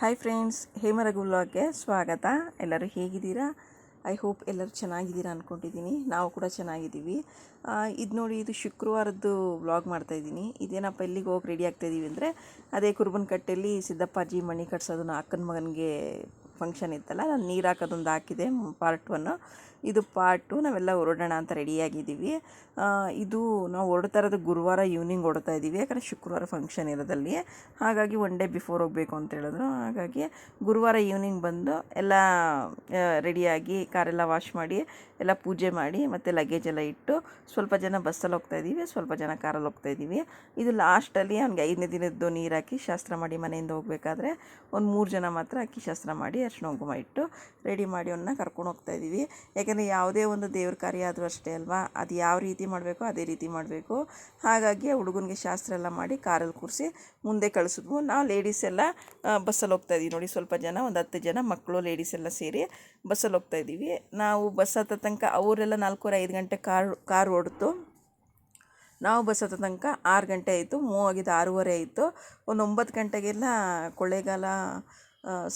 Hi friends ವ್ಲಾಗ್ಗೆ ಸ್ವಾಗತ. ಎಲ್ಲರೂ ಹೇಗಿದ್ದೀರಾ? ಐ ಹೋಪ್ ಎಲ್ಲರೂ ಚೆನ್ನಾಗಿದ್ದೀರಾ ಅಂದ್ಕೊಂಡಿದ್ದೀನಿ ನಾವು ಕೂಡ ಚೆನ್ನಾಗಿದ್ದೀವಿ. ಇದು ನೋಡಿ ಇದು ಶುಕ್ರವಾರದ್ದು ವ್ಲಾಗ್ ಮಾಡ್ತಾಯಿದ್ದೀನಿ ಇದೇನಪ್ಪ ಎಲ್ಲಿಗೆ ಹೋಗಿ ರೆಡಿ ಆಗ್ತಾಯಿದ್ದೀವಿ ಅಂದರೆ, ಅದೇ ಕುರುಬನಕಟ್ಟೆಯಲ್ಲಿ ಸಿದ್ದಪ್ಪಾಜಿ ಮಣಿ ಕಟ್ಸೋದನ್ನ ಅಕ್ಕನ ಮಗನಿಗೆ ಫಂಕ್ಷನ್ ಇತ್ತಲ್ಲ ನಾನು ನೀರು ಹಾಕೋದೊಂದು ಹಾಕಿದೆ ಪಾರ್ಟ್ ಒನ್ನು ಇದು ಪಾರ್ಟ್ ಟು ನಾವೆಲ್ಲ ಹೊರಡೋಣ ಅಂತ ರೆಡಿಯಾಗಿದ್ದೀವಿ. ಇದು ನಾವು ಹೊರಡ್ತಾ ಇರೋದು ಗುರುವಾರ ಈವ್ನಿಂಗ್ ಹೊರಡ್ತಾ ಇದ್ದೀವಿ, ಯಾಕಂದರೆ ಶುಕ್ರವಾರ ಫಂಕ್ಷನ್ ಇರೋದಲ್ಲಿ. ಹಾಗಾಗಿ ಒನ್ ಡೇ ಬಿಫೋರ್ ಹೋಗಬೇಕು ಅಂತ ಹೇಳಿದ್ರು. ಹಾಗಾಗಿ ಗುರುವಾರ ಈವ್ನಿಂಗ್ ಬಂದು ಎಲ್ಲ ರೆಡಿಯಾಗಿ ಕಾರೆಲ್ಲ ವಾಶ್ ಮಾಡಿ, ಎಲ್ಲ ಪೂಜೆ ಮಾಡಿ, ಮತ್ತು ಲಗೇಜ್ ಎಲ್ಲ ಇಟ್ಟು ಸ್ವಲ್ಪ ಜನ ಬಸ್ಸಲ್ಲಿ ಹೋಗ್ತಾ ಇದ್ದೀವಿ, ಸ್ವಲ್ಪ ಜನ ಕಾರಲ್ಲಿ ಹೋಗ್ತಾ ಇದ್ದೀವಿ. ಇದು ಲಾಸ್ಟಲ್ಲಿ ಅವ್ನಿಗೆ ಐದನೇ ದಿನದ್ದು ನೀರು ಹಾಕಿ ಶಾಸ್ತ್ರ ಮಾಡಿ ಮನೆಯಿಂದ ಹೋಗಬೇಕಾದ್ರೆ ಒಂದು ಮೂರು ಜನ ಮಾತ್ರ ಅಕ್ಕಿ ಶಾಸ್ತ್ರ ಮಾಡಿ ಅರ್ಶಿನ ಕುಂಕುಮ ಇಟ್ಟು ರೆಡಿ ಮಾಡಿ ಅವನ್ನ ಕರ್ಕೊಂಡು ಹೋಗ್ತಾ ಇದ್ದೀವಿ. ಯಾಕೆಂದರೆ ಯಾವುದೇ ಒಂದು ದೇವ್ರ ಕಾರ್ಯ ಆದರೂ ಅಷ್ಟೇ ಅಲ್ವಾ? ಅದು ಯಾವ ರೀತಿ ಮಾಡಬೇಕು ಅದೇ ರೀತಿ ಮಾಡಬೇಕು. ಹಾಗಾಗಿ ಹುಡುಗನಿಗೆ ಶಾಸ್ತ್ರ ಎಲ್ಲ ಮಾಡಿ ಕಾರಲ್ಲಿ ಕೂರಿಸಿ ಮುಂದೆ ಕಳಿಸಿದ್ವು. ನಾವು ಲೇಡೀಸ್ ಎಲ್ಲ ಬಸ್ಸಲ್ಲಿ ಹೋಗ್ತಾ ಇದ್ದೀವಿ ನೋಡಿ, ಸ್ವಲ್ಪ ಜನ, ಒಂದು ಹತ್ತು ಜನ ಮಕ್ಕಳು ಲೇಡೀಸ್ ಎಲ್ಲ ಸೇರಿ ಬಸ್ಸಲ್ಲಿ ಹೋಗ್ತಾ ಇದ್ದೀವಿ. ನಾವು ಬಸ್ ಹತ್ತೋ ತನಕ ಅವರೆಲ್ಲ ನಾಲ್ಕೂವರೆ, ಐದು ಗಂಟೆ ಕಾರ್ ಕಾರ್ ಓಡಿತು. ನಾವು ಬಸ್ ಹತ್ತೋ ತನಕ ಆರು ಗಂಟೆ ಆಯಿತು, ಮೂವ್ ಆಗಿದ್ದು ಆರೂವರೆ ಆಯಿತು. ಒಂದು ಒಂಬತ್ತು ಗಂಟೆಗೆಲ್ಲ ಕೊಳ್ಳೇಗಾಲ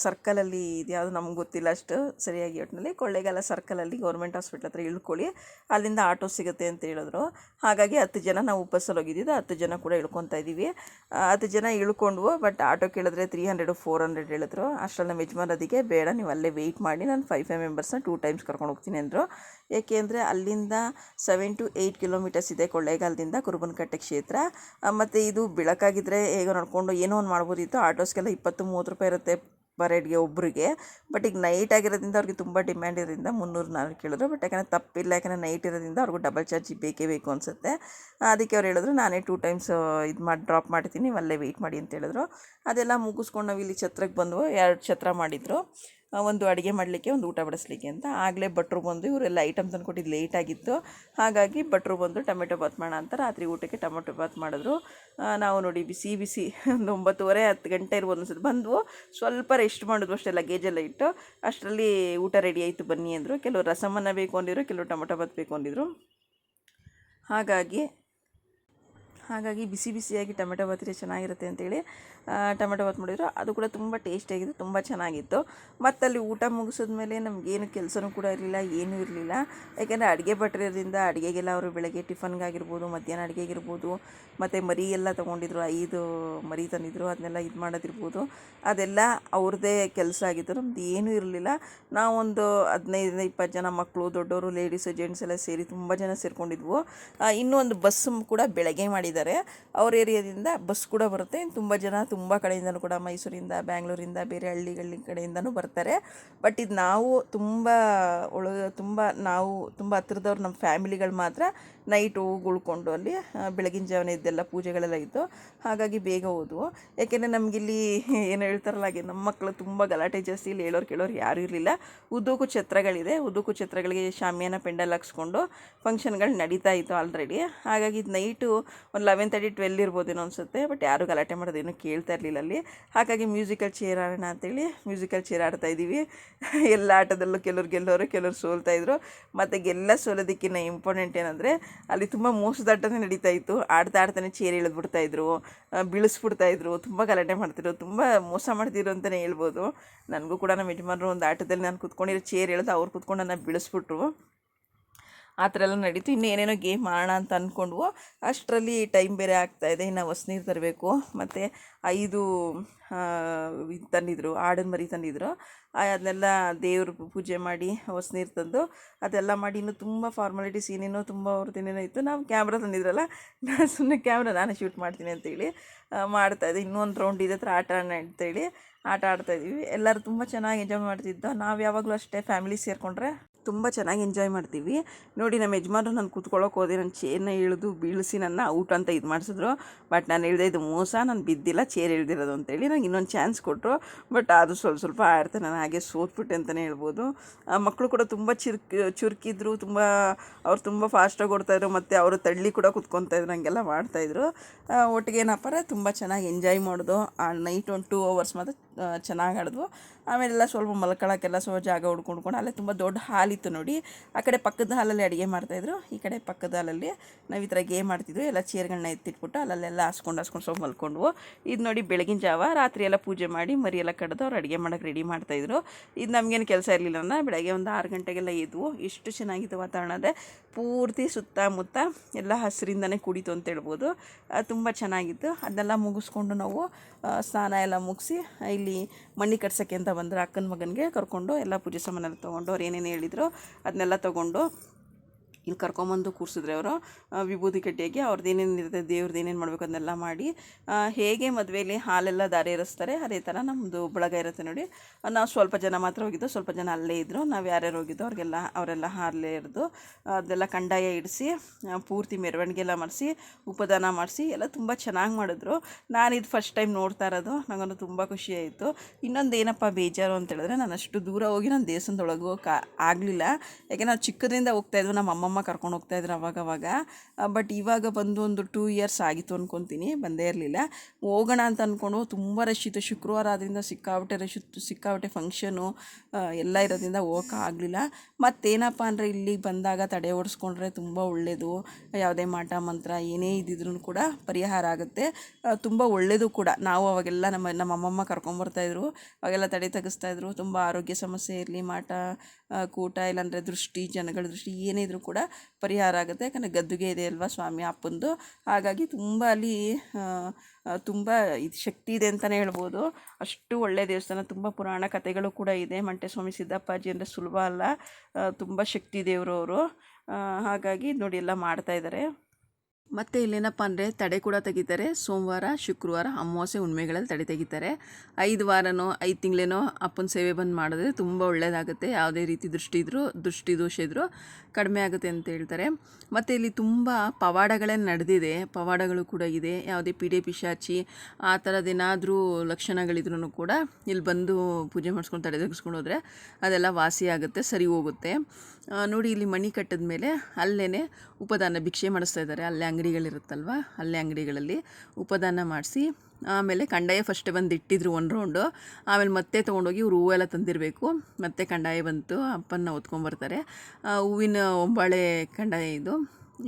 ಸರ್ಕಲಲ್ಲಿ ಇದ್ಯಾವುದು ನಮ್ಗೆ ಗೊತ್ತಿಲ್ಲ ಅಷ್ಟು ಸರಿಯಾಗಿ ಒಟ್ಟಿನಲ್ಲಿ ಕೊಳ್ಳೇಗಾಲ ಸರ್ಕಲಲ್ಲಿ ಗೌರ್ಮೆಂಟ್ ಹಾಸ್ಪಿಟ್ಲ್ ಹತ್ರ ಇಳ್ಕೊಳ್ಳಿ. ಅಲ್ಲಿಂದ ಆಟೋ ಸಿಗುತ್ತೆ ಅಂತ ಹೇಳಿದ್ರು. ಹಾಗಾಗಿ ಹತ್ತು ಜನ ನಾವು ಬಸ್ಸಲ್ಲಿ ಹೋಗಿದ್ದಿದ್ದು ಹತ್ತು ಜನ ಕೂಡ ಇಳ್ಕೊತಾ ಇದ್ದೀವಿ. ಹತ್ತು ಜನ ಇಳ್ಕೊಂಡ್ವು ಬಟ್ ಆಟೋ ಕೇಳಿದ್ರೆ ತ್ರೀ ಹಂಡ್ರೆಡು ಫೋರ್ ಹಂಡ್ರೆಡ್ ಹೇಳಿದ್ರು. ಅಷ್ಟರಲ್ಲಿ ನಮ್ಮ ಯಜಮಾನದಿಗೆ ಬೇಡ, ನೀವು ಅಲ್ಲೇ ವೆಯ್ಟ್ ಮಾಡಿ. ನಾನು ಫೈವ್ ಫೈವ್ ಮೆಂಬರ್ಸ್ನ ಟೂ ಟೈಮ್ಸ್ ಕರ್ಕೊಂಡು ಹೋಗ್ತೀನಿ ಅಂದರು. ಏಕೆ ಅಂದರೆ ಅಲ್ಲಿಂದ ಸೆವೆನ್ ಟು ಏಯ್ಟ್ ಕಿಲೋಮೀಟರ್ಸ್ ಇದೆ ಕೊಳ್ಳೇಗಾಲದಿಂದ ಕುರುಬನಕಟ್ಟೆ ಕ್ಷೇತ್ರ. ಮತ್ತು ಇದು ಬೆಳಕಾಗಿದ್ದರೆ ಹೇಗೋ ನಡ್ಕೊಂಡು ಏನೋ ಒಂದು ಮಾಡ್ಬೋದಿತ್ತು. ಆಟೋಸ್ಗೆಲ್ಲ ಇಪ್ಪತ್ತು, ಮೂವತ್ತು ರೂಪಾಯಿ ಇರುತ್ತೆ. ಹೆಡ್ಗೆ ಒಬ್ಬರಿಗೆ ಬಟ್ ಈಗ ನೈಟ್ ಆಗಿರೋದ್ರಿಂದ ಅವ್ರಿಗೆ ತುಂಬ ಡಿಮ್ಯಾಂಡ್ ಇರೋದ್ರಿಂದ ಮುನ್ನೂರು ನಾಲ್ಕು ಕೇಳಿದ್ರು. ಬಟ್ ಯಾಕಂದರೆ ತಪ್ಪಿಲ್ಲ. ಯಾಕಂದರೆ ನೈಟ್ ಇರೋದ್ರಿಂದ ಅವ್ರಿಗೂ ಡಬಲ್ ಚಾರ್ಜ್ ಬೇಕೇ ಬೇಕು ಅನಿಸುತ್ತೆ. ಅದಕ್ಕೆ ಅವ್ರು ಹೇಳಿದ್ರು, ನಾನೇ ಟೂ ಟೈಮ್ಸ್ ಇದು ಮಾಡಿ, ಡ್ರಾಪ್ ಮಾಡ್ತೀನಿ ನೀವು ಅಲ್ಲೇ ವೆಯ್ಟ್ ಮಾಡಿ ಅಂತ ಹೇಳಿದ್ರು. ಅದೆಲ್ಲ ಮುಗಿಸ್ಕೊಂಡು ನಾವು ಇಲ್ಲಿ ಛತ್ರಕ್ಕೆ ಬಂದವು, ಎರಡು ಛತ್ರ ಮಾಡಿದ್ರು. ಒಂದು ಅಡುಗೆ ಮಾಡಲಿಕ್ಕೆ, ಒಂದು ಊಟ ಬಡಿಸ್ಲಿಕ್ಕೆ ಅಂತ. ಆಗಲೇ ಭಟ್ರು ಬಂದು ಇವರೆಲ್ಲ ಐಟಮ್ ತಂದುಕೊಟ್ಟಿದ್ದು ಲೇಟ್ ಆಗಿತ್ತು. ಹಾಗಾಗಿ ಭಟ್ರು ಬಂದು ಟೊಮೆಟೊ ಬಾತ್ ಮಾಡೋಣ ಅಂತ ರಾತ್ರಿ ಊಟಕ್ಕೆ ಟೊಮೆಟೊ ಬಾತ್ ಮಾಡಿದ್ರು. ನಾವು ನೋಡಿ ಬಿಸಿ ಬಿಸಿ ಒಂದು ಒಂಬತ್ತುವರೆ, ಹತ್ತು ಗಂಟೆ ಇರ್ಬೋದು ಅನ್ಸುತ್ತೆ. ಬಂದವು ಸ್ವಲ್ಪ ರೆಸ್ಟ್ ಮಾಡಿದ್ವು ಅಷ್ಟೇ ಲಗೇಜ್ ಎಲ್ಲ ಇಟ್ಟು ಅಷ್ಟರಲ್ಲಿ ಊಟ ರೆಡಿ ಆಯಿತು ಬನ್ನಿ ಅಂದರು. ಕೆಲವು ರಸಮನ್ನ ಬೇಕು ಅಂದಿದ್ರು ಕೆಲವು ಟೊಮೆಟೊ ಬಾತ್ ಬೇಕು ಅಂದಿದ್ರು. ಹಾಗಾಗಿ ಹಾಗಾಗಿ ಬಿಸಿ ಬಿಸಿಯಾಗಿ ಟೊಮೆಟೊ ಬಾತ್ರೆ ಚೆನ್ನಾಗಿರುತ್ತೆ ಅಂತೇಳಿ ಟೊಮೆಟೊ ಬಾತ್ ಮಾಡಿದ್ರು. ಅದು ಕೂಡ ತುಂಬ ಟೇಸ್ಟಿಯಾಗಿತ್ತು ತುಂಬ ಚೆನ್ನಾಗಿತ್ತು. ಮತ್ತು ಅಲ್ಲಿ ಊಟ ಮುಗಿಸಿದ ಮೇಲೆ ನಮಗೇನು ಕೆಲಸನೂ ಕೂಡ ಇರಲಿಲ್ಲ, ಏನೂ ಇರಲಿಲ್ಲ. ಯಾಕೆಂದರೆ ಅಡುಗೆ ಭಟ್ರಿರೋದ್ರಿಂದ ಅಡುಗೆಗೆಲ್ಲ ಅವರು ಬೆಳಗ್ಗೆ ಟಿಫನ್ಗಾಗಿರ್ಬೋದು, ಮಧ್ಯಾಹ್ನ ಅಡುಗೆಗಿರ್ಬೋದು, ಮತ್ತು ಮರಿ ಎಲ್ಲ ತೊಗೊಂಡಿದ್ರು, ಐದು ಮರಿ ತಂದಿದ್ರು, ಅದನ್ನೆಲ್ಲ ಇದು ಮಾಡೋದಿರ್ಬೋದು. ಅದೆಲ್ಲ ಅವ್ರದ್ದೇ ಕೆಲಸ ಆಗಿತ್ತು, ನಮ್ದು ಏನೂ ಇರಲಿಲ್ಲ. ನಾವೊಂದು ಹದಿನೈದರಿಂದ ಇಪ್ಪತ್ತು ಜನ ಮಕ್ಕಳು ದೊಡ್ಡವರು ಲೇಡೀಸು ಜೆಂಟ್ಸ್ ಎಲ್ಲ ಸೇರಿ ತುಂಬ ಜನ ಸೇರ್ಕೊಂಡಿದ್ವು. ಇನ್ನೂ ಒಂದು ಬಸ್ ಕೂಡ ಬೆಳಗ್ಗೆ ಮಾಡಿದ್ದಾರೆ. ಅವ್ರ ಏರಿಯಾದಿಂದ ಬಸ್ ಕೂಡ ಬರುತ್ತೆ. ಇನ್ನು ತುಂಬ ಜನ ತುಂಬ ಕಡೆಯಿಂದನೂ ಕೂಡ ಮೈಸೂರಿಂದ, ಬ್ಯಾಂಗ್ಳೂರಿಂದ, ಬೇರೆ ಹಳ್ಳಿಗಳ ಕಡೆಯಿಂದನೂ ಬರ್ತಾರೆ. ಬಟ್ ಇದು ನಾವು ತುಂಬ ಒಳ ತುಂಬ ನಾವು ತುಂಬ ಹತ್ರದವ್ರು ನಮ್ಮ ಫ್ಯಾಮಿಲಿಗಳು ಮಾತ್ರ ನೈಟ್ ಉಳ್ಕೊಂಡು ಅಲ್ಲಿ ಬೆಳಗಿನ ಜಾವನ ಇದ್ದೆಲ್ಲ ಪೂಜೆಗಳೆಲ್ಲ ಇತ್ತು. ಹಾಗಾಗಿ ಬೇಗ ಹೋದ್ವು. ಯಾಕೆಂದರೆ ನಮಗಿಲ್ಲಿ ಏನು ಹೇಳ್ತಾರಲ್ಲ ಹಾಗೆ ನಮ್ಮ ಮಕ್ಕಳು ತುಂಬ ಗಲಾಟೆ ಜಾಸ್ತಿ, ಇಲ್ಲಿ ಹೇಳೋರು ಕೇಳೋರು ಯಾರೂ ಇರಲಿಲ್ಲ. ಉದ್ದಕ್ಕೂ ಛತ್ರಗಳಿದೆ. ಉದ್ದಕ್ಕೂ ಛತ್ರಗಳಿಗೆ ಶಾಮಿಯಾನ ಪೆಂಡಲ್ ಹಾಕ್ಸ್ಕೊಂಡು ಫಂಕ್ಷನ್ಗಳು ನಡೀತಾ ಇತ್ತು ಆಲ್ರೆಡಿ ಹಾಗಾಗಿ ನೈಟು ಒಂದು ಲೆವೆನ್ ತರ್ಟಿ ಟ್ವೆಲ್ ಇರ್ಬೋದೇನೋ ಅನಿಸುತ್ತೆ ಬಟ್ ಯಾರು ಗಲಾಟೆ ಮಾಡೋದೇನು ಕೇಳ್ತಾ ಇರಲಿಲ್ಲ ಅಲ್ಲಿ. ಹಾಗಾಗಿ ಮ್ಯೂಸಿಕಲ್ ಚೇರ್ ಆಡೋಣ ಅಂತೇಳಿ ಮ್ಯೂಸಿಕಲ್ ಚೇರ್ ಆಡ್ತಾ ಇದ್ದೀವಿ ಎಲ್ಲ ಆಟದಲ್ಲೂ ಕೆಲವ್ರು ಗೆಲ್ಲೋರು ಕೆಲವ್ರು ಸೋಲ್ತಾ ಇದ್ರು. ಮತ್ತು ಗೆಲ್ಲ ಸೋಲೋದಕ್ಕಿಂತ ಇಂಪಾರ್ಟೆಂಟ್ ಏನಂದರೆ ಅಲ್ಲಿ ತುಂಬ ಮೋಸದಾಟನೇ ನಡೀತಾ ಇತ್ತು. ಆಡ್ತಾ ಆಡ್ತಾನೆ ಚೇರ್ ಇಳಿದ್ಬಿಡ್ತಾ ಇದ್ರು ಆ, ಬೀಳಿಸ್ಬಿಡ್ತಾ ಇದ್ರು ತುಂಬ ಗಲಾಟೆ ಮಾಡ್ತಿದ್ರು ತುಂಬ ಮೋಸ ಮಾಡ್ತಿದ್ರು ಅಂತಲೇ ಹೇಳ್ಬೋದು. ನನಗೂ ಕೂಡ ನಮ್ಮ ಯಜಮಾನರು ಒಂದು ಆಟದಲ್ಲಿ ನಾನು ಕುತ್ಕೊಂಡಿರೋ ಚೇರ್ ಎಳೆದು ಅವ್ರು ಕುತ್ಕೊಂಡು ನಾನು ಬೀಳಿಸ್ಬಿಟ್ರು. ಆ ಥರ ಎಲ್ಲ ನಡೀತು. ಇನ್ನು ಏನೇನೋ ಗೇಮ್ ಮಾಡೋಣ ಅಂತ ಅಂದ್ಕೊಂಡ್ವು ಅಷ್ಟರಲ್ಲಿ ಟೈಮ್ ಬೇರೆ ಆಗ್ತಾಯಿದೆ ಇನ್ನು ಹೊಸ್ನೀರು ತರಬೇಕು. ಮತ್ತು ಐದು ತಂದಿದ್ರು. ಆಡಿನ ಮರಿ ತಂದಿದ್ರು. ಅದನ್ನೆಲ್ಲ ದೇವ್ರ ಪೂಜೆ ಮಾಡಿ ಹೊಸ್ನೀರು ತಂದು ಅದೆಲ್ಲ ಮಾಡಿ ಇನ್ನೂ ತುಂಬ ಫಾರ್ಮಾಲಿಟೀಸ್ ಏನೇನೋ ತುಂಬ ಅವ್ರದ್ದು ಇತ್ತು. ನಾವು ಕ್ಯಾಮ್ರಾ ತಂದಿದ್ರಲ್ಲ? ನಾನು ಸುಮ್ಮನೆ ಕ್ಯಾಮ್ರಾ ನಾನು ಶೂಟ್ ಮಾಡ್ತೀನಿ ಅಂತೇಳಿ ಮಾಡ್ತಾಯಿದ್ದೆ ಇನ್ನೊಂದು ರೌಂಡ್ ಇದೆ ಹತ್ರ ಆಟ ಆಡೋಣ ಅಂತೇಳಿ ಆಟ ಆಡ್ತಾಯಿದ್ವಿ ಎಲ್ಲರೂ ತುಂಬ ಚೆನ್ನಾಗಿ ಎಂಜಾಯ್ ಮಾಡ್ತಿದ್ದೋ. ನಾವು ಯಾವಾಗಲೂ ಅಷ್ಟೇ ಫ್ಯಾಮಿಲಿ ಸೇರಿಕೊಂಡ್ರೆ ತುಂಬ ಚೆನ್ನಾಗಿ ಎಂಜಾಯ್ ಮಾಡ್ತೀವಿ. ನೋಡಿ ನಮ್ಮ ಯಜಮಾನರು ನಾನು ಕೂತ್ಕೊಳ್ಳೋಕೆ ಹೋದೆ ನನ್ನ ಚೇರ್ನ ಇಳಿದು ಬೀಳಿಸಿ ನನ್ನ ಔಟ್ ಅಂತ ಇದು ಮಾಡಿಸಿದ್ರು. ಬಟ್ ನಾನು ಹೇಳಿದೆ, ಇದು ಮೋಸ, ನಾನು ಬಿದ್ದಿಲ್ಲ ಚೇರ್ ಇಳಿದಿರೋದು ಅಂತೇಳಿ ನಂಗೆ ಇನ್ನೊಂದು ಚಾನ್ಸ್ ಕೊಟ್ಟರು ಬಟ್ ಅದು ಸ್ವಲ್ಪ ಸ್ವಲ್ಪ ಆಡ್ತೆ ನಾನು ಹಾಗೆ ಸೋತ್ಬಿಟ್ಟೆ ಅಂತಲೇ ಹೇಳ್ಬೋದು. ಮಕ್ಕಳು ಕೂಡ ತುಂಬ ಚಿರ್ಕ್, ಚುರುಕಿದ್ರು, ತುಂಬ ಅವ್ರು ತುಂಬ ಫಾಸ್ಟಾಗಿ ಓಡ್ತಾಯಿದ್ರು ಮತ್ತು ಅವರು ತಳ್ಳಿ ಕೂಡ ಕುತ್ಕೊತಾ ಇದ್ರು, ಹಂಗೆಲ್ಲ ಮಾಡ್ತಾಯಿದ್ರು ಒಟ್ಟಿಗೆ ಏನಪ್ಪ ತುಂಬ ಚೆನ್ನಾಗಿ ಎಂಜಾಯ್ ಮಾಡೋದು. ಆ ನೈಟ್ ಒಂದು ಟೂ ಅವರ್ಸ್ ಮಾತ್ರ ಚೆನ್ನಾಗಿ ಆಡಿದ್ವು. ಆಮೇಲೆಲ್ಲ ಸ್ವಲ್ಪ ಮಲ್ಕೊಳ್ಳೋಕ್ಕೆಲ್ಲ ಸ್ವಲ್ಪ ಜಾಗ ಹುಡ್ಕೊಂಡ್ಕೊಂಡು ಅಲ್ಲೇ ತುಂಬ ದೊಡ್ಡ ಹಾಲಿತ್ತು ನೋಡಿ. ಆ ಕಡೆ ಪಕ್ಕದ ಹಾಲಲ್ಲಿ ಅಡುಗೆ ಮಾಡ್ತಾಯಿದ್ರು ಈ ಕಡೆ ಪಕ್ಕದ ಹಾಲಲ್ಲಿ ನಾವು ಈ ಥರ ಗೇಮ್ ಮಾಡ್ತಿದ್ವಿ ಎಲ್ಲ ಚೇರ್ಗಳನ್ನ ಎತ್ತಿಟ್ಬಿಟ್ಟು ಅಲ್ಲೆಲ್ಲ ಹಾಸ್ಕೊಂಡು ಹಾಸ್ಕೊಂಡು ಸ್ವಲ್ಪ ಮಲ್ಕೊಂಡ್ವು. ಇದು ನೋಡಿ ಬೆಳಗಿನ ಜಾವ. ರಾತ್ರಿ ಎಲ್ಲ ಪೂಜೆ ಮಾಡಿ ಮರಿ ಎಲ್ಲ ಕಡ್ದು ಅವ್ರು ಅಡುಗೆ ಮಾಡೋಕ್ಕೆ ರೆಡಿ ಮಾಡ್ತಾಯಿದ್ರು ಇದು ನಮಗೇನು ಕೆಲಸ ಇರಲಿಲ್ಲ ಬೆಳಗ್ಗೆ ಒಂದು ಆರು ಗಂಟೆಗೆಲ್ಲ ಇದ್ವು ಎಷ್ಟು ಚೆನ್ನಾಗಿತ್ತು ವಾತಾವರಣ. ಅಂದರೆ ಪೂರ್ತಿ ಸುತ್ತಮುತ್ತ ಎಲ್ಲ ಹಸಿರಿಂದನೇ ಕುಡಿತು ಅಂತ ಹೇಳ್ಬೋದು. ತುಂಬ ಚೆನ್ನಾಗಿತ್ತು. ಅದನ್ನೆಲ್ಲ ಮುಗಿಸ್ಕೊಂಡು ನಾವು ಸ್ನಾನ ಎಲ್ಲ ಮುಗಿಸಿ ಇಲ್ಲಿ ಮಣ್ಣಿ ಕಟ್ಸೋಕ್ಕೆ ಅಂತ ಬಂದರೆ ಅಕ್ಕನ ಮಗನಿಗೆ ಕರ್ಕೊಂಡು ಎಲ್ಲ ಪೂಜೆ ಸಾಮಾನೆಲ್ಲ ತೊಗೊಂಡು ಅವ್ರು ಏನೇನು ಹೇಳಿದ್ರು, ಅದನ್ನೆಲ್ಲ ತೊಗೊಂಡು ಇಲ್ಲಿ ಕರ್ಕೊಂಬಂದು ಕೂರಿಸಿದ್ರೆ ಅವರು ವಿಭೂತಿ ಕಟ್ಟಿಯಾಗಿ ಅವ್ರದ್ದು ಏನೇನು ಇರುತ್ತೆ ದೇವ್ರದ್ದು ಏನೇನು ಮಾಡಬೇಕು ಅದನ್ನೆಲ್ಲ ಮಾಡಿ ಹೇಗೆ ಮದುವೆಯಲ್ಲಿ ಹಾಲೆಲ್ಲ ದಾರಿ ಇರಿಸ್ತಾರೆ ಅದೇ ಥರ ನಮ್ಮದು ಬಳಗ ಇರುತ್ತೆ ನೋಡಿ. ನಾವು ಸ್ವಲ್ಪ ಜನ ಮಾತ್ರ ಹೋಗಿದ್ದು, ಸ್ವಲ್ಪ ಜನ ಅಲ್ಲೇ ಇದ್ದರು ನಾವು ಯಾರ್ಯಾರು ಹೋಗಿದ್ದು ಅವ್ರಿಗೆಲ್ಲ, ಅವರೆಲ್ಲ ಹಾಲೇ ಇರೋದು ಅದೆಲ್ಲ ಕಂಡಾಯ ಇಡಿಸಿ ಪೂರ್ತಿ ಮೆರವಣಿಗೆ ಎಲ್ಲ ಮಾಡಿಸಿ, ಉಪದಾನ ಮಾಡಿಸಿ, ಎಲ್ಲ ತುಂಬ ಚೆನ್ನಾಗಿ ಮಾಡಿದ್ರು. ನಾನು ಇದು ಫಸ್ಟ್ ಟೈಮ್ ನೋಡ್ತಾ ಇರೋದು ನನಗಂತೂ ತುಂಬ ಖುಷಿ ಆಯಿತು. ಇನ್ನೊಂದು ಏನಪ್ಪ ಬೇಜಾರು ಅಂತ ಹೇಳಿದ್ರೆ ನಾನು ಅಷ್ಟು ದೂರ ಹೋಗಿ ನಾನು ದೇವಸ್ಥಾನದೊಳಗೆ ಹೋಗಕ್ಕೆ ಆಗಲಿಲ್ಲ. ಯಾಕೆ ನಾವು ಚಿಕ್ಕದ್ರಿಂದ ಹೋಗ್ತಾ ನಮ್ಮ ನಮ್ಮ ಅಮ್ಮಮ್ಮ ಕರ್ಕೊಂಡು ಹೋಗ್ತಾ ಇದ್ರು ಅವಾಗವಾಗ ಬಟ್ ಇವಾಗ ಬಂದು ಒಂದು ಟೂ ಇಯರ್ಸ್ ಆಗಿತ್ತು ಅಂದ್ಕೊತೀನಿ ಬಂದೇ ಇರಲಿಲ್ಲ. ಹೋಗೋಣ ಅಂತ ಅಂದ್ಕೊಂಡು ತುಂಬ ರಶ್ ಇತ್ತು. ಶುಕ್ರವಾರ ಆದ್ರಿಂದ ಸಿಕ್ಕಾಬಿಟ್ಟೆ ರಶ್ ಸಿಕ್ಕಾಬಿಟ್ಟೆ ಫಂಕ್ಷನು ಎಲ್ಲ ಇರೋದ್ರಿಂದ ಹೋಗೋಕೆ ಆಗಲಿಲ್ಲ. ಮತ್ತೇನಪ್ಪ ಅಂದರೆ ಇಲ್ಲಿಗೆ ಬಂದಾಗ ತಡೆ ಓಡಿಸ್ಕೊಂಡ್ರೆ ತುಂಬ ಒಳ್ಳೆಯದು ಯಾವುದೇ ಮಾಟ, ಮಂತ್ರ ಏನೇ ಇದ್ದಿದ್ರು ಕೂಡ ಪರಿಹಾರ ಆಗುತ್ತೆ. ತುಂಬ ಒಳ್ಳೆಯದು ಕೂಡ. ನಾವು ಅವಾಗೆಲ್ಲ ನಮ್ಮ ನಮ್ಮ ಅಮ್ಮಮ್ಮ ಕರ್ಕೊಂಬರ್ತಾಯಿದ್ರು ಅವಾಗೆಲ್ಲ ತಡೆ ತೆಗೆಸ್ತಾಯಿದ್ರು ತುಂಬ ಆರೋಗ್ಯ ಸಮಸ್ಯೆ ಇರಲಿ, ಮಾಟ ಕೂಟ ಇಲ್ಲಾಂದರೆ ದೃಷ್ಟಿ, ಜನಗಳ ದೃಷ್ಟಿ ಏನೇ ಇದ್ರೂ ಕೂಡ ಪರಿಹಾರ ಆಗುತ್ತೆ. ಯಾಕಂದರೆ ಗದ್ದುಗೆ ಇದೆ ಅಲ್ವಾ ಸ್ವಾಮಿ ಅಪ್ಪಂದು. ಹಾಗಾಗಿ ತುಂಬ ಅಲ್ಲಿ ತುಂಬ ಇದು ಶಕ್ತಿ ಇದೆ ಅಂತಲೇ ಹೇಳ್ಬೋದು. ಅಷ್ಟು ಒಳ್ಳೆಯ ದೇವಸ್ಥಾನ, ತುಂಬ ಪುರಾಣ ಕಥೆಗಳು ಕೂಡ ಇದೆ. ಮಂಟೇಸ್ವಾಮಿ ಸಿದ್ದಪ್ಪಾಜಿ ಅಂದರೆ ಸುಲಭ ಅಲ್ಲ ತುಂಬ ಶಕ್ತಿ ದೇವರು ಅವರು. ಹಾಗಾಗಿ ನೋಡಿ ಎಲ್ಲ ಮಾಡ್ತಾ ಇದ್ದಾರೆ. ಮತ್ತು ಇಲ್ಲೇನಪ್ಪ ಅಂದರೆ ತಡೆ ಕೂಡ ತೆಗಿತಾರೆ. ಸೋಮವಾರ, ಶುಕ್ರವಾರ ಅಮಾವಾಸ್ಯೆ ಹುಣ್ಮೆಗಳಲ್ಲಿ ತಡೆ ತೆಗಿತಾರೆ. ಐದು ವಾರನೋ, ಐದು ತಿಂಗಳೇನೋ ಅಪ್ಪನ ಸೇವೆ ಬಂದು ಮಾಡಿದ್ರೆ ತುಂಬ ಒಳ್ಳೆಯದಾಗುತ್ತೆ ಯಾವುದೇ ರೀತಿ ದೃಷ್ಟಿ ಇದ್ದರೂ ದೃಷ್ಟಿ ದೋಷ ಇದ್ದರೂ ಕಡಿಮೆ ಆಗುತ್ತೆ ಅಂತ ಹೇಳ್ತಾರೆ. ಮತ್ತು ಇಲ್ಲಿ ತುಂಬ ಪವಾಡಗಳೇ ನಡೆದಿದೆ. ಪವಾಡಗಳು ಕೂಡ ಇದೆ. ಯಾವುದೇ ಪಿಡೆ ಪಿಶಾಚಿ, ಆ ಥರದ್ದೇನಾದರೂ ಲಕ್ಷಣಗಳಿದ್ರೂ ಕೂಡ ಇಲ್ಲಿ ಬಂದು ಪೂಜೆ ಮಾಡಿಸ್ಕೊಂಡು, ತಡೆ ತೆಗೆಸ್ಕೊಂಡು ಹೋದರೆ ಅದೆಲ್ಲ ವಾಸಿ ಆಗುತ್ತೆ, ಸರಿ ಹೋಗುತ್ತೆ. ನೋಡಿ ಇಲ್ಲಿ ಮಣಿ ಕಟ್ಟಿದ ಮೇಲೆ ಅಲ್ಲೇ ಉಪದಾನ ಭಿಕ್ಷೆ ಮಾಡಿಸ್ತಾ ಇದ್ದಾರೆ. ಅಲ್ಲೇ ಅಂಗಡಿಗಳಿರುತ್ತಲ್ವ? ಅಲ್ಲೇ ಅಂಗಡಿಗಳಲ್ಲಿ ಉಪದಾನ ಮಾಡಿಸಿ ಆಮೇಲೆ ಕಂಡಾಯ ಫಸ್ಟೇ ಬಂದು ಇಟ್ಟಿದ್ರು ಒನ್ ರೌಂಡು ಆಮೇಲೆ ಮತ್ತೆ ತೊಗೊಂಡೋಗಿ ಇವ್ರು ಹೂವೆಲ್ಲ ತಂದಿರಬೇಕು. ಮತ್ತೆ ಕಂಡಾಯ ಬಂತು ಅಪ್ಪನ್ನ ಹೊತ್ಕೊಂಬರ್ತಾರೆ ಆ, ಹೂವಿನ ಒಂಬಾಳೆ ಕಂಡಾಯ ಇದು.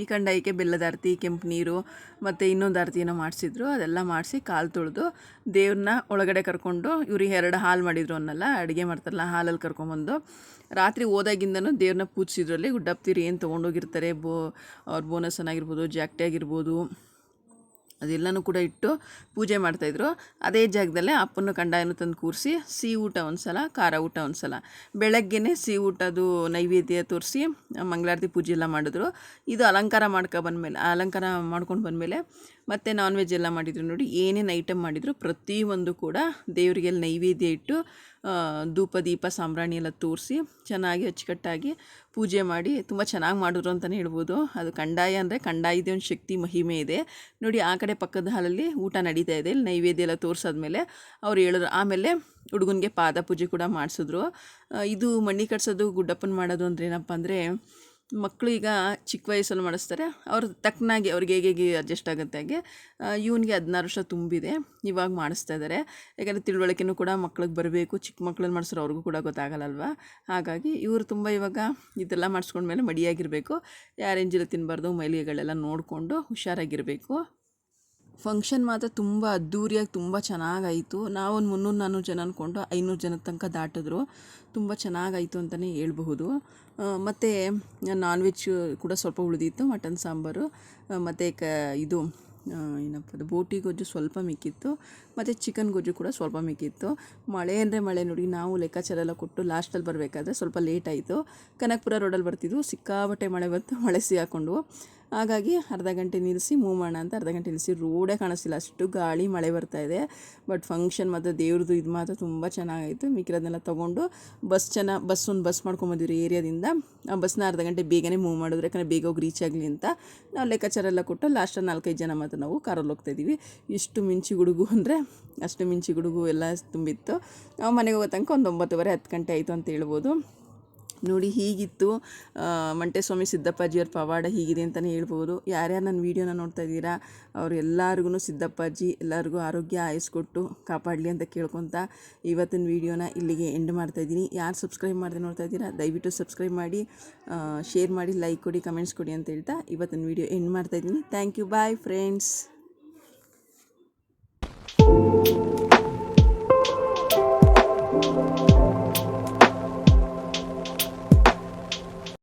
ಈ ಕಂಡಾಯಕ್ಕೆ ಬೆಲ್ಲದ ಆರತಿ ಕೆಂಪು ನೀರು ಮತ್ತು ಇನ್ನೊಂದು ಆರತಿ ಏನೋ ಮಾಡಿಸಿದ್ರು. ಅದೆಲ್ಲ ಮಾಡಿಸಿ ಕಾಲು ತೊಳೆದು ದೇವ್ರನ್ನ ಒಳಗಡೆ ಕರ್ಕೊಂಡು ಇವ್ರಿಗೆ ಎರಡು ಹಾಲು ಮಾಡಿದ್ರು ಅನ್ನಲ್ಲ, ಅಡುಗೆ ಮಾಡ್ತಾರಲ್ಲ ಹಾಲಲ್ಲಿ ಕರ್ಕೊಂಬಂದು ರಾತ್ರಿ ಹೋದಾಗಿಂದನೂ ದೇವ್ರನ್ನ ಪೂಜಿಸಿದ್ರಲ್ಲಿ ಗುಡ್ಡಪ್ತೀರಿ ಏನು ತೊಗೊಂಡೋಗಿರ್ತಾರೆ? ಬೋ, ಅವ್ರ ಬೋನಸ್ ಆಗಿರ್ಬೋದು ಜಾಕ್ಟಿ ಆಗಿರ್ಬೋದು. ಅದೆಲ್ಲನೂ ಕೂಡ ಇಟ್ಟು ಪೂಜೆ ಮಾಡ್ತಾಯಿದ್ರು. ಅದೇ ಜಾಗದಲ್ಲೇ ಅಪ್ಪನ ಕಂಡಾಯನ ತಂದು ಕೂರಿಸಿ ಸಿಹಿ ಊಟ ಒಂದು ಸಲ ಖಾರ ಊಟ ಒಂದು ಸಲ ಬೆಳಗ್ಗೆನೇ ಸಿಹಿ ಊಟದ್ದು ನೈವೇದ್ಯ ತೋರಿಸಿ ಮಂಗಳಾರತಿ ಪೂಜೆ ಎಲ್ಲ ಮಾಡಿದ್ರು. ಇದು ಅಲಂಕಾರ ಮಾಡ್ಕೊ ಬಂದಮೇಲೆ, ಅಲಂಕಾರ ಮಾಡ್ಕೊಂಡು ಬಂದಮೇಲೆ ಮತ್ತು ನಾನ್ ವೆಜ್ ಎಲ್ಲ ಮಾಡಿದ್ರು ನೋಡಿ, ಏನೇನು ಐಟಮ್ ಮಾಡಿದ್ರು ಪ್ರತಿಯೊಂದು ಕೂಡ ದೇವರಿಗೆ ಅಲ್ಲಿ ನೈವೇದ್ಯ ಇಟ್ಟು ಧೂಪ, ದೀಪ, ಸಾಂಬ್ರಾಣಿ ಎಲ್ಲ ತೋರಿಸಿ ಚೆನ್ನಾಗಿ ಅಚ್ಚುಕಟ್ಟಾಗಿ ಪೂಜೆ ಮಾಡಿ ತುಂಬ ಚೆನ್ನಾಗಿ ಮಾಡಿದ್ರು ಅಂತಲೇ ಹೇಳ್ಬೋದು. ಅದು ಕಂಡಾಯ ಅಂದರೆ ಕಂದಾಯದ ಒಂದು ಶಕ್ತಿ, ಮಹಿಮೆ ಇದೆ. ನೋಡಿ, ಆ ಕಡೆ ಪಕ್ಕದ ಹಾಲಲ್ಲಿ ಊಟ ನಡೀತಾ ಇದೆ. ಇಲ್ಲಿ ನೈವೇದ್ಯ ಎಲ್ಲ ತೋರಿಸಾದ್ಮೇಲೆ ಅವ್ರು ಹೇಳಿದ್ರು ಆಮೇಲೆ ಹುಡುಗನಿಗೆ ಪಾದ ಪೂಜೆ ಕೂಡ ಮಾಡಿಸಿದ್ರು. ಇದು ಮಣ್ಣಿ ಕಟ್ಸೋದು ಗುಡ್ಡಪ್ಪನ ಮಾಡೋದು ಅಂದ್ರೆ ಏನಪ್ಪ ಅಂದರೆ ಮಕ್ಕಳು ಈಗ ಚಿಕ್ಕ ವಯಸ್ಸಲ್ಲಿ ಮಾಡಿಸ್ತಾರೆ, ಅವ್ರ ತಕ್ಕನಾಗಿ ಅವ್ರಿಗೆ ಹೇಗೆ ಹೇಗೆ ಅಡ್ಜಸ್ಟ್ ಆಗುತ್ತೆ ಹಾಗೆ ಇವನಿಗೆ ಹದಿನಾರು ವರ್ಷ ತುಂಬಿದೆ, ಇವಾಗ ಮಾಡಿಸ್ತಾ ಇದ್ದಾರೆ ಯಾಕಂದರೆ ತಿಳುವಳಿಕೆನೂ ಕೂಡ ಮಕ್ಳಿಗೆ ಬರಬೇಕು, ಚಿಕ್ಕ ಮಕ್ಳಲ್ಲಿ ಮಾಡಿಸ್ರೆ ಅವ್ರಿಗೂ ಕೂಡ ಗೊತ್ತಾಗಲ್ಲಲ್ವ? ಹಾಗಾಗಿ ಇವರು ತುಂಬ ಇವಾಗ ಇದೆಲ್ಲ ಮಾಡಿಸ್ಕೊಂಡ್ಮೇಲೆ ಮಡಿಯಾಗಿರಬೇಕು. ಯಾರೇಂಜಿಲ್ಲ ತಿನ್ನಬಾರ್ದು ಮೈಲಿಗೆಗಳೆಲ್ಲ ನೋಡಿಕೊಂಡು ಹುಷಾರಾಗಿರಬೇಕು. ಫಂಕ್ಷನ್ ಮಾತ್ರ ತುಂಬ ಅದ್ಧೂರಿಯಾಗಿ ತುಂಬ ಚೆನ್ನಾಗಾಯಿತು. ನಾವೊಂದು ಮುನ್ನೂರು ನಾನ್ನೂರು ಜನ ಅಂದ್ಕೊಂಡು ಐನೂರು ಜನದ ತನಕ ದಾಟಿದ್ರು. ತುಂಬ ಚೆನ್ನಾಗಾಯಿತು ಅಂತಲೇ ಹೇಳ್ಬಹುದು. ಮತ್ತು ನಾನ್ ವೆಜ್ ಕೂಡ ಸ್ವಲ್ಪ ಉಳಿದಿತ್ತು ಮಟನ್ ಸಾಂಬಾರು. ಮತ್ತು ಕ ಇದು ಏನಪ್ಪ ಅದು ಬೋಟಿ ಗೊಜ್ಜು ಸ್ವಲ್ಪ ಮಿಕ್ಕಿತ್ತು. ಮತ್ತು ಚಿಕನ್ ಗೊಜ್ಜು ಕೂಡ ಸ್ವಲ್ಪ ಮಿಕ್ಕಿತ್ತು. ಮಳೆ ಅಂದರೆ ಮಳೆ ನೋಡಿ, ನಾವು ಲೆಕ್ಕಾಚಾರ ಎಲ್ಲ ಕೊಟ್ಟು ಲಾಸ್ಟಲ್ಲಿ ಬರಬೇಕಾದ್ರೆ ಸ್ವಲ್ಪ ಲೇಟ್ ಆಯಿತು. ಕನಕಪುರ ರೋಡಲ್ಲಿ ಬರ್ತಿದ್ವು, ಸಿಕ್ಕಾಪಟ್ಟೆ ಮಳೆ ಬಂತು, ಮಳೆ ಸಿಗಾಕೊಂಡು ಹಾಗಾಗಿ ಅರ್ಧ ಗಂಟೆ ನಿಲ್ಲಿಸಿ ಮೂವ್ ಮಾಡೋಣ ಅಂತ ಅರ್ಧ ಗಂಟೆ ನಿಲ್ಲಿಸಿ ರೋಡೇ ಕಾಣಿಸ್ತಿಲ್ಲ, ಅಷ್ಟು ಗಾಳಿ, ಮಳೆ ಬರ್ತಾ ಇದೆ. ಬಟ್ ಫಂಕ್ಷನ್ ಮತ್ತು ದೇವ್ರದ್ದು ಇದು ಮಾತ್ರ ತುಂಬ ಚೆನ್ನಾಗಾಯಿತು. ಮಿಕ್ಕಿರೋದನ್ನೆಲ್ಲ ತೊಗೊಂಡು ಬಸ್ ಚೆನ್ನ ಬಸ್ ಒಂದು ಬಸ್ ಮಾಡ್ಕೊಂಬಂದಿವ್ರಿ ಏರಿಯಾದಿಂದ ಆ ಬಸ್ನ ಅರ್ಧ ಗಂಟೆ ಬೇಗನೆ ಮೂವ್ ಮಾಡಿದ್ರೆ, ಯಾಕಂದರೆ ಬೇಗ ಹೋಗಿ ರೀಚ್ ಆಗಲಿ ಅಂತ. ನಾವು ಲೆಕ್ಕಾಚಾರ ಎಲ್ಲ ಕೊಟ್ಟು ಲಾಸ್ಟಲ್ಲಿ ನಾಲ್ಕೈದು ಜನ ಮಾತ್ರ ನಾವು ಕಾರಲ್ಲಿ ಹೋಗ್ತಾಯಿದ್ದೀವಿ ಇಷ್ಟು ಮಿಂಚಿ ಗುಡುಗು ಅಂದರೆ ಅಷ್ಟು ಮಿಂಚಿ ಗುಡುಗು ಎಲ್ಲ ತುಂಬಿತ್ತು. ನಾವು ಮನೆಗೆ ಹೋಗೋ ತನಕ ಒಂದು ಒಂಬತ್ತುವರೆ, ಹತ್ತು ಗಂಟೆ ಆಯಿತು ಅಂತ ಹೇಳ್ಬೋದು. ನೋಡಿ, ಹೀಗಿತ್ತು. ಮಂಟೇಸ್ವಾಮಿ ಸಿದ್ದಪ್ಪಾಜಿಯವ್ರ ಪವಾಡ ಹೀಗಿದೆ ಅಂತಲೇ ಹೇಳ್ಬೋದು. ಯಾರ್ಯಾರು ನನ್ನ ವೀಡಿಯೋನ ನೋಡ್ತಾ ಇದ್ದೀರಾ, ಅವ್ರು ಎಲ್ಲರಿಗೂ ಸಿದ್ದಪ್ಪಾಜಿ, ಎಲ್ಲರಿಗೂ ಆರೋಗ್ಯ ಆಯಿಸ್ಕೊಟ್ಟು ಕಾಪಾಡಲಿ ಅಂತ ಕೇಳ್ಕೊತ ಇವತ್ತಿನ ವೀಡಿಯೋನ ಇಲ್ಲಿಗೆ ಎಂಡ್ ಮಾಡ್ತಾಯಿದ್ದೀನಿ ಯಾರು ಸಬ್ಸ್ಕ್ರೈಬ್ ಮಾಡಿದೆ ನೋಡ್ತಾ ಇದ್ದೀರಾ, ದಯವಿಟ್ಟು ಸಬ್ಸ್ಕ್ರೈಬ್ ಮಾಡಿ ಶೇರ್ ಮಾಡಿ ಲೈಕ್ ಕೊಡಿ ಕಮೆಂಟ್ಸ್ ಕೊಡಿ ಅಂತ ಹೇಳ್ತಾ ಇವತ್ತಿನ ವೀಡಿಯೋ ಎಂಡ್ ಮಾಡ್ತಾಯಿದ್ದೀನಿ ಥ್ಯಾಂಕ್ ಯು ಬಾಯ್ ಫ್ರೆಂಡ್ಸ್ あ!